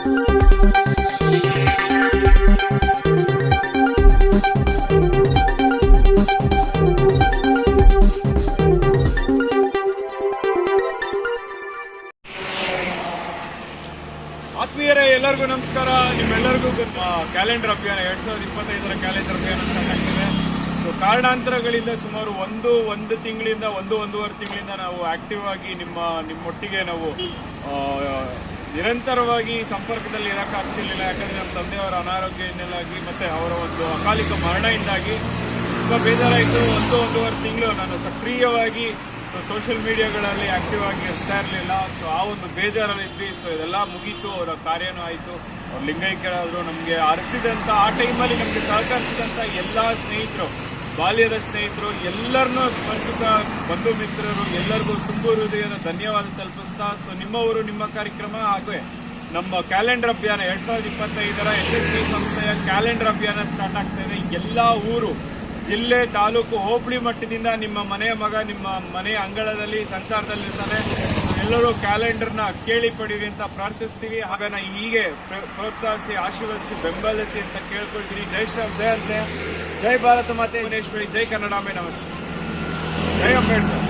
ಆತ್ಮೀಯರೇ, ಎಲ್ಲರಿಗೂ ನಮಸ್ಕಾರ. ನಿಮ್ಮೆಲ್ಲರಿಗೂ ಕ್ಯಾಲೆಂಡರ್ ಅಭಿಯಾನ, ಎರಡ್ ಸಾವಿರದ ಇಪ್ಪತ್ತೈದರ ಕ್ಯಾಲೆಂಡರ್ ಅಭಿಯಾನ ಸ್ಟಾರ್ಟ್ ಸೊ ಕಾರಣಾಂತರಗಳಿಂದ ಸುಮಾರು ಒಂದು ಒಂದು ತಿಂಗಳಿಂದ, ಒಂದು, ಒಂದೂವರೆ ತಿಂಗಳಿಂದ ನಾವು ಆಕ್ಟಿವ್ ಆಗಿ ನಿಮ್ಮ, ನಿಮ್ಮೊಟ್ಟಿಗೆ ನಾವು ನಿರಂತರವಾಗಿ ಸಂಪರ್ಕದಲ್ಲಿ ಇರೋಕ್ಕಾಗ್ತಿರ್ಲಿಲ್ಲ. ಯಾಕಂದ್ರೆ ನಮ್ಮ ತಂದೆಯವರ ಅನಾರೋಗ್ಯದಿಂದಾಗಿ ಮತ್ತೆ ಅವರ ಒಂದು ಅಕಾಲಿಕ ಮರಣದಿಂದಾಗಿ ತುಂಬ ಬೇಜಾರಾಯಿತು. ಒಂದು ಒಂದೂವರೆ ತಿಂಗಳು ನಾನು ಸಕ್ರಿಯವಾಗಿ ಸೊ ಸೋಷಿಯಲ್ ಮೀಡಿಯಾಗಳಲ್ಲಿ ಆಕ್ಟಿವ್ ಆಗಿ ಇರ್ತಾ ಇರಲಿಲ್ಲ. ಸೊ ಆ ಒಂದು ಬೇಜಾರಲ್ಲಿ ಇದ್ವಿ ಸೊ ಇದೆಲ್ಲ ಮುಗೀತು. ಅವರ ಕಾರ್ಯನೂ ಆಯಿತು. ಅವ್ರ ಲಿಂಗೈಕ್ಯರಾದರು ನಮಗೆ ಅರಸಿದಂಥ ಆ ಟೈಮಲ್ಲಿ ನಮಗೆ ಸಹಕರಿಸಿದಂಥ ಎಲ್ಲ ಸ್ನೇಹಿತರು ಬಾಲ್ಯದ ಸ್ನೇಹಿತರು, ಎಲ್ಲರನ್ನೂ ಸ್ಮರಿಸುತ್ತಾ ಬಂಧು ಮಿತ್ರರು, ಎಲ್ಲರಿಗೂ ತುಂಬ ಹೃದಯದ ಧನ್ಯವಾದ ತಲುಪಿಸ್ತಾ ಸೊ ನಿಮ್ಮವರು ನಿಮ್ಮ ಕಾರ್ಯಕ್ರಮ ಹಾಗೆ ನಮ್ಮ ಕ್ಯಾಲೆಂಡರ್ ಅಭಿಯಾನ ಎರಡ್ ಸಾವಿರದ ಇಪ್ಪತ್ತೈದರ ಎಸ್ ಎಸ್ ಪಿ ಸಂಸ್ಥೆಯ ಕ್ಯಾಲೆಂಡರ್ ಅಭಿಯಾನ ಸ್ಟಾರ್ಟ್ ಆಗ್ತಾ ಇದೆ. ಎಲ್ಲ ಊರು, ಜಿಲ್ಲೆ, ತಾಲೂಕು, ಹೋಬಳಿ ಮಟ್ಟದಿಂದ ನಿಮ್ಮ ಮನೆಯ ಮಗ, ನಿಮ್ಮ ಮನೆಯ ಅಂಗಳದಲ್ಲಿ ಸಂಸಾರದಲ್ಲಿರ್ತಾನೆ ಎಲ್ಲರೂ ಕ್ಯಾಲೆಂಡರ್ನ ಕೇಳಿ ಪಡೀರಿ ಅಂತ ಪ್ರಾರ್ಥಿಸ್ತೀವಿ. ಹಾಗನ ಹೀಗೆ ಪ್ರ- ಪ್ರೋತ್ಸಾಹಿಸಿ, ಆಶೀರ್ವದಿಸಿ, ಬೆಂಬಲಿಸಿ ಅಂತ ಕೇಳ್ಕೊಳ್ತೀನಿ ಜೈ ಶ್ರೀರಾಮ್ ಜಯ ಜಯ ಜೈ ಭಾರತ ಮಾತೆ. ಭುವನೇಶ್ವರಿ, ಜೈ ಕನ್ನಡಾಂಬೆ ನಮಸ್ತೆ. ಜೈ ಅಂಬೇಡ್ಕರ್.